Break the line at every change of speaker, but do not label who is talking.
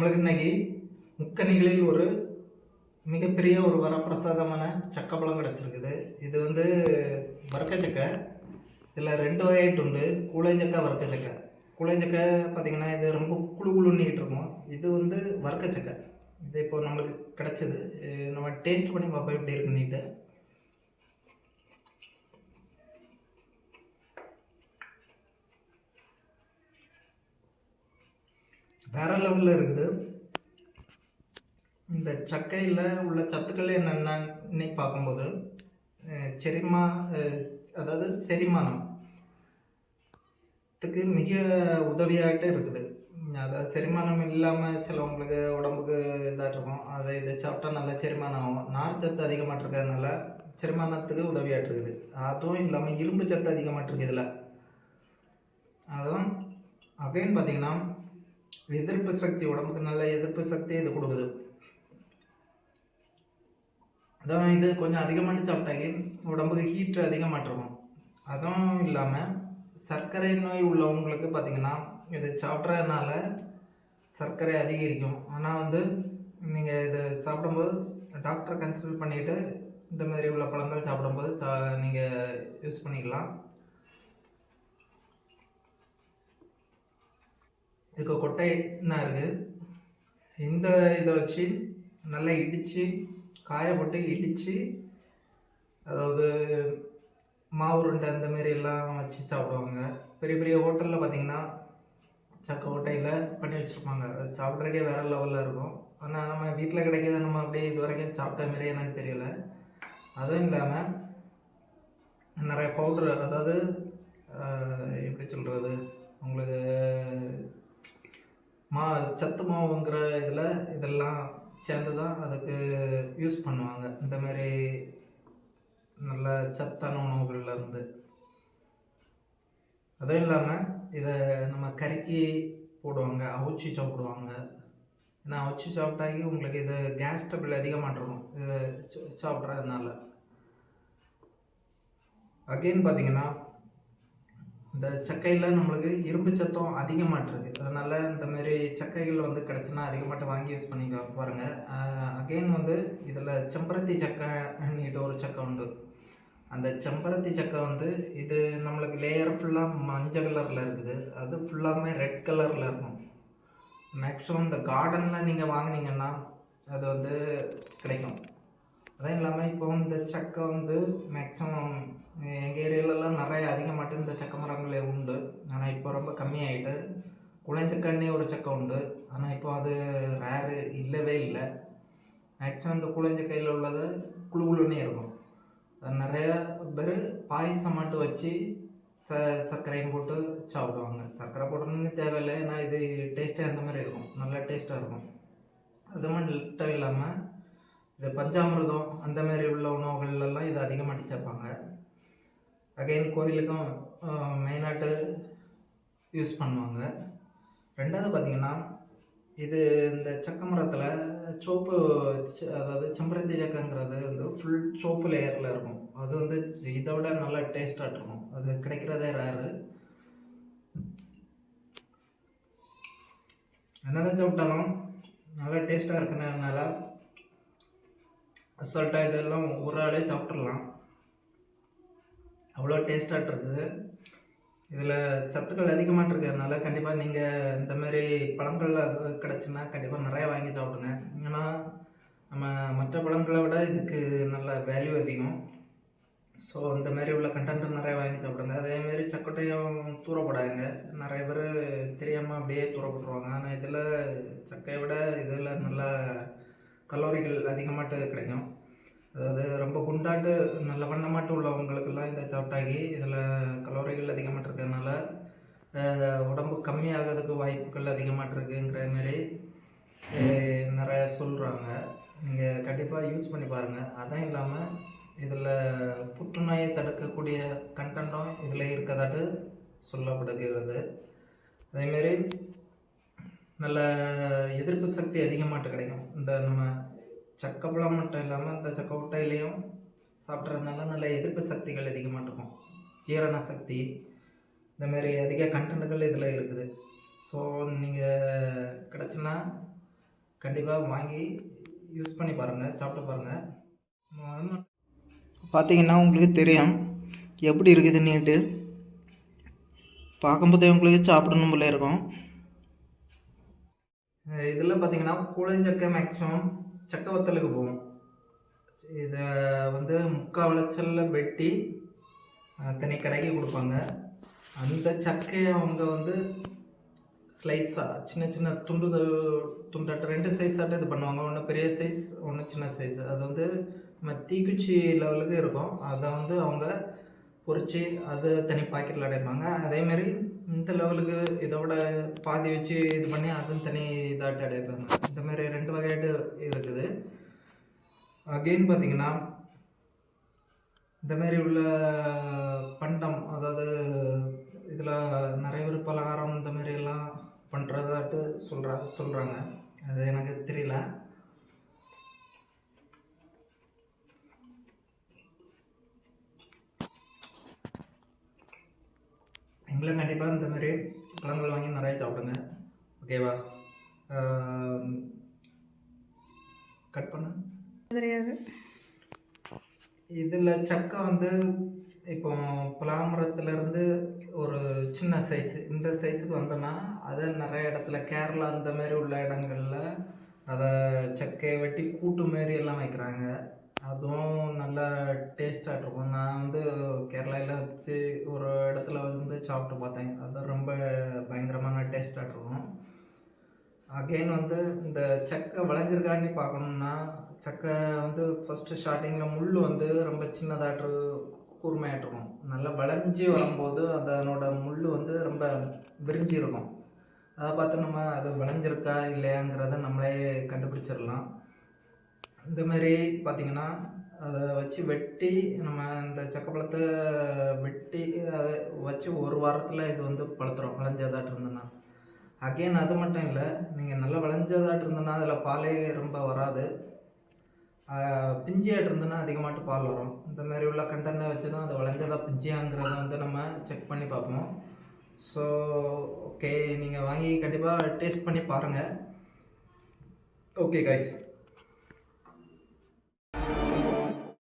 நம்மளுக்கு இன்னைக்கு முக்கணிகளில் ஒரு மிகப்பெரிய ஒரு வரப்பிரசாதமான சக்கப்பழம் கிடச்சிருக்குது. இது வந்து வர்க்கச்சக்கை. இதில் ரெண்டு வகையாயிட்டு உண்டு. கூழஞ்சக்கை வர்க்கச்சக்கை. கூழஞ்சக்கை பார்த்தீங்கன்னா இது ரொம்ப குழு குழுன்னிட்டு இருக்கும். இது வந்து வர்க்கச்சக்கை. இது இப்போ நம்மளுக்கு கிடச்சிது. நம்ம டேஸ்ட் பண்ணி பார்ப்போம் எப்படி இருக்குன்னுட்டு வேற லெவலில் இருக்குது. இந்த சக்கையில் உள்ள சத்துக்கள் என்னென்னு பார்க்கும்போது செரிமா அதாவது செரிமானம். த்துக்கு மிக உதவியாகிட்டு இருக்குது. அதாவது செரிமானம் இல்லாமல் சிலவங்களுக்கு உடம்புக்கு இதாக இருக்கும் அதை இதை சாப்பிட்டா நல்லா செரிமானம் ஆகும். நார் சத்து அதிகமாக இருக்கிறதுனால செரிமானத்துக்கு உதவியாட்டு இருக்குது அதுவும் இல்லாமல் இரும்பு சத்து அதிகமாக இருக்குது இதில். அதுவும் அகைன் பார்த்தீங்கன்னா எதிர்ப்பு சக்தி உடம்புக்கு நல்ல எதிர்ப்பு சக்தி இது கொடுக்குது. அதான் இது கொஞ்சம் அதிகமாட்டு சாப்பிட்டாக்கி உடம்புக்கு ஹீட் இருக்கும் அதுவும் இல்லாமல் சர்க்கரை நோய் உள்ளவங்களுக்கு பார்த்தீங்கன்னா இது சாப்பிட்றதுனால சர்க்கரை அதிகரிக்கும். ஆனால் வந்து நீங்கள் இதை சாப்பிடும்போது டாக்டரை கன்சல்ட் பண்ணிவிட்டு இந்த மாதிரி உள்ள பழங்கள் சாப்பிடும்போது சா நீங்கள் யூஸ் பண்ணிக்கலாம். இதுக்கு கொட்டை என்ன இருக்குது இந்த இதை வச்சு நல்லா இடித்து காயப்போட்டு இடித்து அதாவது மாவு உருண்டை அந்த மாதிரி எல்லாம் வச்சு சாப்பிடுவாங்க. பெரிய பெரிய ஹோட்டலில் பார்த்தீங்கன்னா சக்க கொட்டையில் பண்ணி வச்சுருப்பாங்க. அது சாப்பிட்றதுக்கே வேறு லெவலில் இருக்கும். ஆனால் நம்ம வீட்டில் கிடைக்கிறத நம்ம அப்படியே இது வரைக்கும் சாப்பிட்ட மாதிரி எனக்கு தெரியல. அதுவும் இல்லாமல் நிறைய பவுட்ரு அதாவது எப்படி சொல்கிறது உங்களுக்கு மா சத்து மாவுங்கிற இதில் இதெல்லாம் சேர்ந்து தான் அதுக்கு யூஸ் பண்ணுவாங்க. இந்த மாதிரி நல்ல சத்தான உணவுகளில் இருந்து. அதுவும் இல்லாமல் இதை நம்ம கறிக்கு போடுவாங்க அவிச்சு சாப்பிடுவாங்க. ஏன்னா அவிச்சு சாப்பிட்டாக்கி உங்களுக்கு இது கேஸ் டபிள் அதிகமாக இருக்கும். இது சாப்பிட்றதுனால. அகெயின் பார்த்தீங்கன்னா இந்த சக்கையில் நம்மளுக்கு இரும்பு சத்தம் அதிகமாட்டிருக்கு. அதனால் இந்த மாதிரி சக்கைகள் வந்து கிடச்சுன்னா அதிகமாட்டு வாங்கி யூஸ் பண்ணிக்க பாருங்கள் அகெயின் வந்து இதில் செம்பருத்தி சக்கைன்னுட்டு ஒரு சக்கை உண்டு. அந்த செம்பருத்தி சக்கை வந்து இது நம்மளுக்கு லேயர் ஃபுல்லாக மஞ்சள் கலரில் இருக்குது. அது ஃபுல்லாகவே ரெட் கலரில் இருக்கும். மேக்ஸிமம் இந்த கார்டனில் நீங்கள் வாங்குனீங்கன்னா அது வந்து கிடைக்கும். அதுவும் இல்லாமல் இப்போ இந்த சக்கை வந்து மேக்ஸிமம் எங்கள் ஏரியாலலாம் நிறைய அதிகமாட்டு இந்த சக்க மரங்களே உண்டு. ஆனால் இப்போ ரொம்ப கம்மியாயிட்டு குளஞ்சக்கண்ணி ஒரு சக்கை உண்டு. ஆனால் இப்போ அது ரேரு இல்லவே இல்லை. மேக்ஸிமம் இந்த குளஞ்சக்கையில் உள்ளது குழு குழுன்னே இருக்கும். நிறைய பேர் பாயசம் மட்டும் வச்சு ச சர்க்கரையும் போட்டு சாப்பிடுவாங்க. சர்க்கரை போடணும்னு தேவையில்லை. ஏன்னா இது டேஸ்ட்டே அந்த மாதிரி இருக்கும். நல்லா டேஸ்ட்டாக இருக்கும். அது மட்டும் இல்லாமல் இது பஞ்சாமிர்தம் அந்த மாதிரி உள்ள உணவுகள்லாம் இது அதிகமாக சேர்ப்பாங்க அகைன் கோயிலுக்கும் மெயினாட்டு யூஸ் பண்ணுவாங்க. ரெண்டாவது பார்த்தீங்கன்னா இது இந்த சக்க மரத்தில் சோப்பு அதாவது செம்பருத்தி சக்கங்கிறது வந்து ஃபுல் சோப்பு லேயரில் இருக்கும். அது வந்து இதை விட நல்லா டேஸ்ட்டாக இருக்கும். அது கிடைக்கிறதே ரேரு என்னதான் சாப்பிட்டாலும் நல்லா டேஸ்ட்டாக இருக்கிறதுனால அசால்ட்டாக இதெல்லாம் ஒரு ஆளே சாப்பிட்றலாம் அவ்வளோ டேஸ்ட்டாக இருக்குது. இதில் சத்துக்கள் அதிகமாக இருக்கிறதுனால கண்டிப்பாக நீங்கள் இந்த மாதிரி பழங்கள் அது கிடச்சுன்னா கண்டிப்பாக நிறையா வாங்கி சாப்பிடுங்க. ஏன்னா நம்ம மற்ற பழங்களை விட இதுக்கு நல்ல வேல்யூ அதிகம். ஸோ இந்த மாதிரி உள்ள கண்டென்ட் நிறைய வாங்கி சாப்பிடுங்க. அதேமாரி சக்கட்டையும் தூரப்படாதுங்க. நிறைய பேர் தெரியாமல் அப்படியே தூரப்பட்டுருவாங்க. ஆனால் இதில் சக்கையை விட இதில் நல்லா கலோரிகள் அதிகமாட்டு கிடைக்கும். அதாவது ரொம்ப குண்டாட்டு நல்ல வண்ணமாட்டு உள்ளவங்களுக்கெல்லாம் இதை சாப்பிட்டாக்கி இதில் கலோரிகள் அதிகமாக இருக்கிறதுனால உடம்பு கம்மியாகிறதுக்கு வாய்ப்புகள் அதிகமாக இருக்குங்கிற மாரி நிறைய சொல்கிறாங்க நீங்கள் கண்டிப்பாக யூஸ் பண்ணி பாருங்கள் அதான் இல்லாமல் இதில் புற்றுநோயை தடுக்கக்கூடிய கண்டென்ட்டும் இதில் இருக்கதாட்டு சொல்லப்படுகிறது. அதேமாரி நல்ல எதிர்ப்பு சக்தி அதிகமாட்டு கிடைக்கும். இந்த நம்ம சக்கப்பழம் மட்டும் இல்லாமல் இந்த சக்க முட்டையிலையும் சாப்பிட்றதுனால நல்ல எதிர்ப்பு சக்திகள் அதிகமாக இருக்கும். ஜீரண சக்தி இந்த மாதிரி அதிக கண்டென்ட்டுகள் இதில் இருக்குது. ஸோ நீங்கள் கிடச்சுன்னா கண்டிப்பாக வாங்கி யூஸ் பண்ணி பாருங்கள் சாப்பிட்டு பாருங்கள் பார்த்தீங்கன்னா உங்களுக்கு தெரியும் எப்படி இருக்குதுன்னுட்டு பார்க்கும்போதே உங்களுக்கு சாப்பிடணும் போல இருக்கும். இதில் பார்த்தீங்கன்னா கூழஞ்சக்கை மேக்ஸிமம் சக்கை வத்தலுக்கு போகும். இதை வந்து முக்கால் விளைச்சலில் வெட்டி தனி கடைக்கு கொடுப்பாங்க. அந்த சக்கையை அவங்க வந்து ஸ்லைஸாக சின்ன சின்ன துண்டு துண்டாட்ட ரெண்டு சைஸாட்ட இது பண்ணுவாங்க. ஒன்று பெரிய சைஸ் ஒன்று சின்ன சைஸ் அது வந்து நம்ம தீக்குச்சி லெவலுக்கு இருக்கும். அதை வந்து அவங்க பொறிச்சு அது தனி பாக்கெட்டில் அடைப்பாங்க. அதேமாரி இந்த லெவலுக்கு இதோட பாதி வச்சு இது பண்ணி அதுவும் தனி இதாட்டு அடைப்பாங்க. இந்த மாதிரி ரெண்டு வகையாட்டு இருக்குது. அகெயின் பார்த்தீங்கன்னா இந்த மாதிரி உள்ள பண்டம் அதாவது இதில் நிறைய பேர் பலகாரம் இந்த மாதிரி எல்லாம் பண்ணுறதாட்டு சொல்கிறா சொல்கிறாங்க அது எனக்கு தெரியல. எங்களை கண்டிப்பாக இந்த மாதிரி பழங்கள் வாங்கி நிறைய சாப்பிடுங்க. ஓகேவா கட் பண்ண.
தெரியாது.
இதில் சக்கை வந்து இப்போ பலாமரத்துலேருந்து ஒரு சின்ன சைஸ் இந்த சைஸுக்கு வந்தோன்னா அதை நிறைய இடத்துல கேரளா அந்த மாதிரி உள்ள இடங்கள்ல அதை சக்கையை வெட்டி கூட்டு மாரி எல்லாம் வைக்கிறாங்க. அதுவும் நல்லா டேஸ்ட்டாக இருக்கும். நான் வந்து கேரளாவில் வச்சு ஒரு இடத்துல வந்து சாப்பிட்டு பார்த்தேன். அது ரொம்ப பயங்கரமான டேஸ்ட்டாக இருக்கும். அகெயின் வந்து இந்த சக்கை விளைஞ்சிருக்கான்னு பார்க்கணுன்னா சக்கை வந்து ஃபஸ்ட்டு ஸ்டார்டிங்கில் முள் வந்து ரொம்ப சின்னதாட்டு கூர்மையாட்டிருக்கும் நல்லா வளைஞ்சி வரும்போது அதனோட முள் வந்து ரொம்ப விரிஞ்சி இருக்கும் அதை பார்த்து நம்ம அது விளைஞ்சிருக்கா இல்லையாங்கிறத நம்மளே கண்டுபிடிச்சிடலாம். இந்த மாதிரி பார்த்திங்கன்னா அதை வச்சு வெட்டி நம்ம இந்த சக்கப்பழத்தை வெட்டி அதை வச்சு ஒரு வாரத்தில் இது வந்து பழுத்துரும் விளைஞ்சதாட்டு இருந்ததுன்னா. அகெயின் அது மட்டும் இல்லை நீங்கள் நல்லா விளைஞ்சதாட்டு இருந்ததுன்னா அதில் பாலே ரொம்ப வராது. ஆஹ் பிஞ்சியாட்டு இருந்ததுன்னா அதிகமாட்டு பால் வரும். இந்த மாதிரி உள்ள கண்டனை வச்சு தான் அது விளைஞ்சதா பிஞ்சியாங்கிறத வந்து நம்ம செக் பண்ணி பார்ப்போம். ஸோ ஓகே நீங்கள் வாங்கி கண்டிப்பாக டேஸ்ட் பண்ணி பாருங்கள் ஓகே கைஸ்